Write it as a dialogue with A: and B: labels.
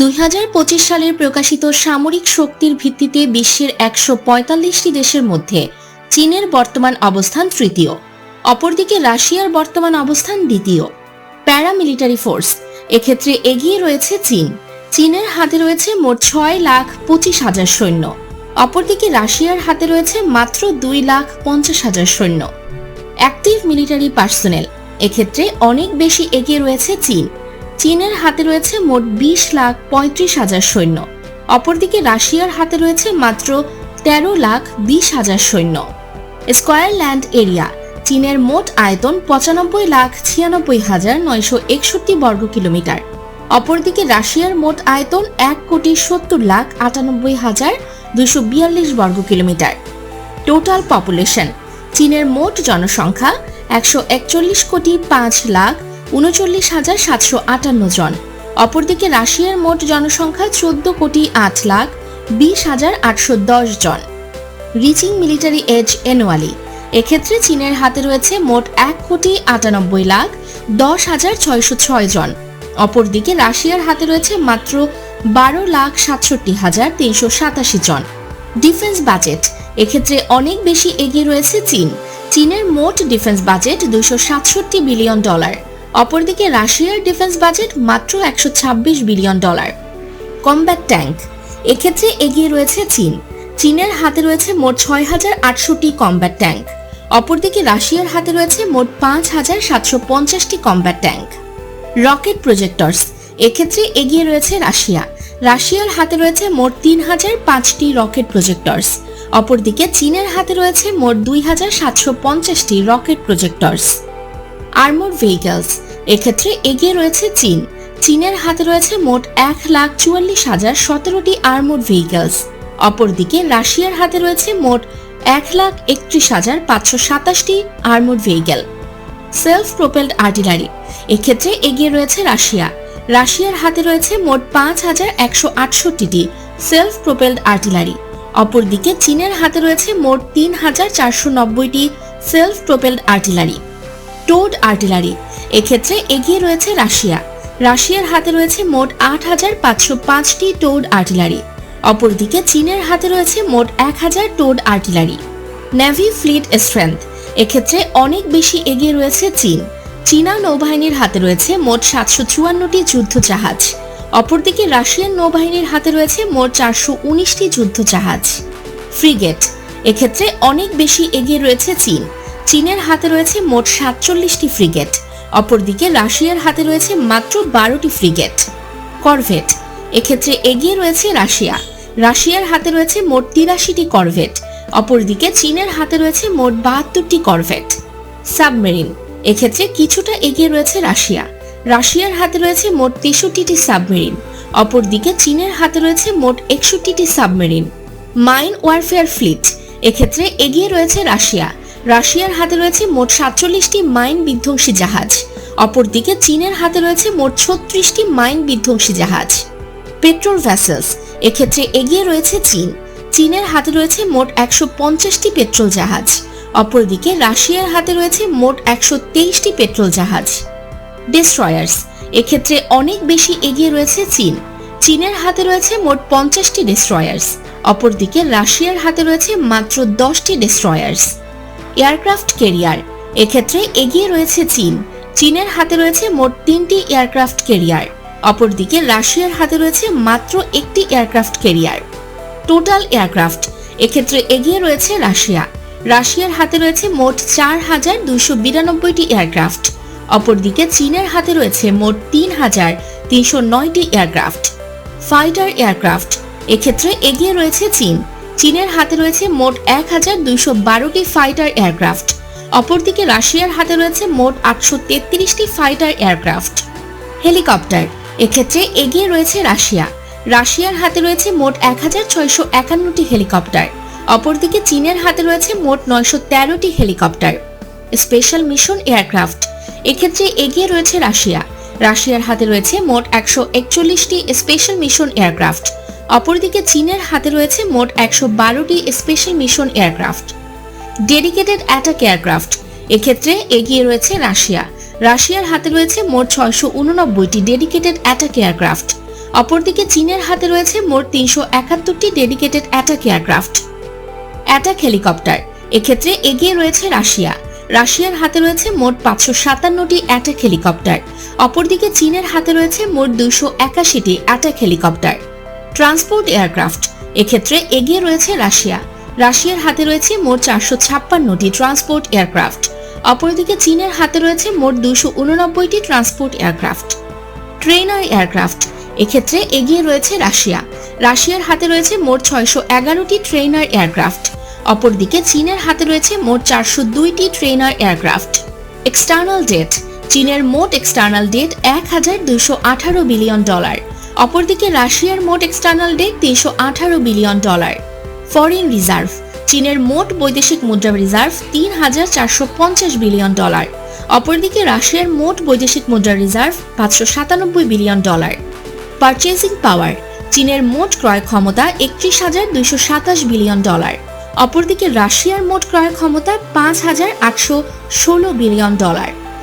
A: দু হাজার পঁচিশ সালের প্রকাশিত সামরিক শক্তির ভিত্তিতে বিশ্বের একশো পঁয়তাল্লিশটি দেশের মধ্যে চীনের বর্তমান অবস্থান তৃতীয়, অপরদিকে রাশিয়ার বর্তমান অবস্থান দ্বিতীয়। প্যারামিলিটারি ফোর্স, এক্ষেত্রে এগিয়ে রয়েছে চীন। চীনের হাতে রয়েছে মোট ছয় লাখ পঁচিশ হাজার সৈন্য। অপরদিকে রাশিয়ার হাতে রয়েছে মাত্র দুই লাখ পঞ্চাশ হাজার সৈন্য। অ্যাক্টিভ মিলিটারি পার্সোনেল, এক্ষেত্রে অনেক বেশি এগিয়ে রয়েছে চীন। চীনের হাতে রয়েছে মোট বিশ লাখ পঁয়ত্রিশ হাজার সৈন্য। অপরদিকে রাশিয়ার হাতে রয়েছে মাত্র তেরো লাখ বিশ হাজার সৈন্য। স্কয়ার ল্যান্ড এরিয়া, চীনের মোট আয়তন পঁচানব্বই লাখ ছিয়ানব্বই হাজার নয়শো একষট্টি বর্গ কিলোমিটার। অপরদিকে রাশিয়ার মোট আয়তন এক কোটি সত্তর লাখ আটানব্বই হাজার দুশো বিয়াল্লিশ বর্গ কিলোমিটার। টোটাল পপুলেশন, চীনের মোট জনসংখ্যা একশো একচল্লিশ কোটি পাঁচ লাখ উনচল্লিশ হাজার সাতশো আটান্ন জন। অপরদিকে রাশিয়ার মোট জনসংখ্যা চোদ্দ কোটি আট লাখ বিশ হাজার আটশো দশ জন। Reaching military age annually. এক্ষেত্রে চীনের হাতে রয়েছে মোট এক কোটি আটানব্বই লাখ দশ হাজার ছয়শো ছয় জন। অপরদিকে রাশিয়ার হাতে রয়েছে মাত্র বারো লাখ সাতষট্টি হাজার তিনশো সাতাশি জন। Defence budget. এক্ষেত্রে অনেক বেশি এগিয়ে রয়েছে চীন। চীনের মোট ডিফেন্স বাজেট দুইশো সাতষট্টি বিলিয়ন ডলার। অপরদিকে রাশিয়ার ডিফেন্স বাজেট মাত্র একশো ছাব্বিশ বিলিয়ন ডলার। Combat tank. এক্ষেত্রে এগিয়ে রয়েছে চীন। চীনের হাতে রয়েছে মোট ছয় হাজার আটশোটি কমব্যাট ট্যাঙ্ক। অপরদিকে রাশিয়ার হাতে রয়েছে মোট পাঁচ হাজার সাতশো পঞ্চাশটি কমব্যাট ট্যাঙ্ক। Rocket projectors. এক্ষেত্রে এগিয়ে রয়েছে রাশিয়া। রাশিয়ার হাতে রয়েছে মোট তিন হাজার পাঁচটি রকেট প্রজেক্টরস। অপরদিকে চীনের হাতে রয়েছে মোট দুই হাজার সাতশো পঞ্চাশটি রকেট প্রজেক্টরস। আর্মোর ভেহিকলস এক্ষেত্রে এগিয়ে রয়েছে চীন। চীনের হাতে রয়েছে মোট এক লাখ চুয়াল্লিশ হাজার সতেরোটি আর্মোর ভেহিকলস অপরদিকে রাশিয়ার হাতে রয়েছে মোট এক লাখ একত্রিশ হাজার পাঁচশো সাতাশটি armour vehicle self propelled artillery এক্ষেত্রে এগিয়ে রয়েছে রাশিয়া। রাশিয়ার হাতে রয়েছে মোট পাঁচ হাজার একশো আটষট্টিটি সেলফ প্রোপেলড আর্টিলারি অপরদিকে চীনের হাতে রয়েছে মোট তিন হাজার চারশো নব্বইটি self propelled artillery towed artillery. এক্ষেত্রে এগিয়ে রয়েছে রাশিয়া। রাশিয়ার হাতে রয়েছে মোট আট হাজার পাঁচশো পাঁচটি টোড আর্টিলারি। অপরদিকে চীনের হাতে রয়েছে মোট এক হাজার towed artillery. Navy fleet strength. এক্ষেত্রে অনেক বেশি এগিয়ে রয়েছে চীন। চীনা নৌবাহিনীর হাতে রয়েছে মোট সাতশো চুয়ান্নটি যুদ্ধ জাহাজ অপরদিকে রাশিয়ান নৌবাহিনীর হাতে রয়েছে মোট চারশো উনিশটি যুদ্ধ জাহাজ ফ্রিগেট। এক্ষেত্রে অনেক বেশি এগিয়ে রয়েছে চীন। চীনের হাতে রয়েছে মোট সাতচল্লিশটি ফ্রিগেট। অপরদিকে রাশিয়ার হাতে রয়েছে মাত্র বারোটি ফ্রিগেট। করভেট, এক্ষেত্রে এগিয়ে রয়েছে রাশিয়া। রাশিয়ার হাতে রয়েছে মোট তিরাশিটি করভেট, অপরদিকে চীনের হাতে রয়েছে মোট বাহাত্তরটি করভেট। সাবমেরিন, এক্ষেত্রে কিছুটা এগিয়ে রয়েছে রাশিয়া। রাশিয়ার হাতে রয়েছে মোট তেষট্টিটি সাবমেরিন, অপরদিকে চীনের হাতে রয়েছে মোট একষট্টিটি সাবমেরিন। মাইন ওয়ারফেয়ার ফ্লিট, এক্ষেত্রে এগিয়ে রয়েছে রাশিয়া। রাশিয়ার হাতে রয়েছে মোট সাতচল্লিশটি মাইন বিধ্বংসী জাহাজ। অপরদিকে চীনের হাতে রয়েছে মোট ছত্রিশটি মাইন বিধ্বংসী জাহাজ। পেট্রোল ভ্যাসেলস এক্ষেত্রে এগিয়ে রয়েছে চীন। চীনের হাতে রয়েছে মোট একশো পঞ্চাশটি পেট্রোল জাহাজ। অপরদিকে রাশিয়ার হাতে রয়েছে মোট একশো তেইশটি পেট্রোল জাহাজ। ডেস্ট্রয়ার্স, এক্ষেত্রে অনেক বেশি এগিয়ে রয়েছে চীন। চীনের হাতে রয়েছে মোট পঞ্চাশটি ডেস্ট্রয়ার্স। অপরদিকে রাশিয়ার হাতে রয়েছে মাত্র দশটি ডেস্ট্রয়ার্স। Aircraft career. এক্ষেত্রে এগিয়ে রয়েছে চীন। চীনের হাতে রয়েছে মোট তিনটি এয়ারক্রাফট কেরিয়ার। অপরদিকে রাশিয়ার হাতে রয়েছে মাত্র একটি এয়ারক্রাফট কেরিয়ার। Total aircraft. এক্ষেত্রে এগিয়ে রয়েছে রাশিয়া। রাশিয়ার হাতে রয়েছে মোট চার হাজার দুইশো বিরানব্বইটি এয়ারক্রাফট। অপরদিকে চীনের হাতে রয়েছে মোট তিন হাজার তিনশো নয়টি এয়ারক্রাফট। Fighter aircraft. এক্ষেত্রে এগিয়ে রয়েছে চীন। চীনের হাতে রয়েছে মোট এক হাজার দুইশো বারোটি ফাইটার এয়ারক্রাফট। অপরদিকে রাশিয়ার হাতে রয়েছে মোট আটশো তেত্রিশটি ফাইটার এয়ারক্রাফট। হেলিকপ্টার, এক্ষেত্রে এগিয়ে রয়েছে রাশিয়া। রাশিয়ার হাতে রয়েছে মোট এক হাজার ছয়শো একান্নটি হেলিকপ্টার। অপরদিকে চীনের হাতে রয়েছে মোট নয়শো তেরোটি হেলিকপ্টার। স্পেশাল মিশন এয়ারক্রাফট, এক্ষেত্রে এগিয়ে রয়েছে রাশিয়া। রাশিয়ার হাতে রয়েছে মোট একশো একচল্লিশটি স্পেশাল মিশন এয়ারক্রাফট। অপরদিকে চীনের হাতে রয়েছে মোট একশো বারোটি special mission aircraft. Dedicated attack aircraft. এক্ষেত্রে এগিয়ে রয়েছে রাশিয়া। রাশিয়ার হাতে রয়েছে মোট ছয়শো উননব্বইটি ডেডিকেটেড অ্যাটাক এয়ারক্রাফট। অপরদিকে চীনের হাতে রয়েছে মোট তিনশো একাত্তরটি dedicated attack aircraft. Attack helicopter. এক্ষেত্রে এগিয়ে রয়েছে রাশিয়া। রাশিয়ার হাতে রয়েছে মোট পাঁচশো সাতান্নটি অ্যাটাক হেলিকপ্টার। অপরদিকে চীনের হাতে রয়েছে মোট দুইশো একাশিটি অ্যাটাক হেলিকপ্টার। Transport aircraft. এক্ষেত্রে এগিয়ে রয়েছে রাশিয়া। রাশিয়ার হাতে রয়েছে মোট চারশো ছাপ্পান্নটি ট্রান্সপোর্ট এয়ারক্রাফট। অপরদিকে চীনের হাতে রয়েছে মোট দুশো উননব্বইটি ট্রান্সপোর্ট এয়ারক্রাফট। Trainer aircraft. এক্ষেত্রে এগিয়ে রয়েছে রাশিয়া। রাশিয়ার হাতে রয়েছে মোট ছয়শো এগারোটি ট্রেনার এয়ারক্রাফট। অপরদিকে চীনের হাতে রয়েছে মোট চারশো দুইটি ট্রেনার এয়ারক্রাফট। External date. চীনের মোট এক্সটার্নাল ডেট এক হাজার দুশো আঠারো বিলিয়ন ডলার। অপরদিকে রাশিয়ার মোট এক্সটার্নাল ডেট তিনশো আঠারো বিলিয়ন ডলার ফরেন রিজার্ভ চীনের মোট বৈদেশিক মুদ্রা রিজার্ভ তিন হাজার চারশো পঞ্চাশ বিলিয়ন ডলার অপরদিকে রাশিয়ার মোট বৈদেশিক মুদ্রা রিজার্ভ পাঁচশো সাতানব্বই বিলিয়ন ডলার পারচেজিং পাওয়ার চীনের মোট ক্রয় ক্ষমতা একত্রিশ হাজার দুইশো সাতাশ বিলিয়ন ডলার অপরদিকে রাশিয়ার মোট ক্রয় ক্ষমতা পাঁচ হাজার আটশো ষোলো বিলিয়ন ডলার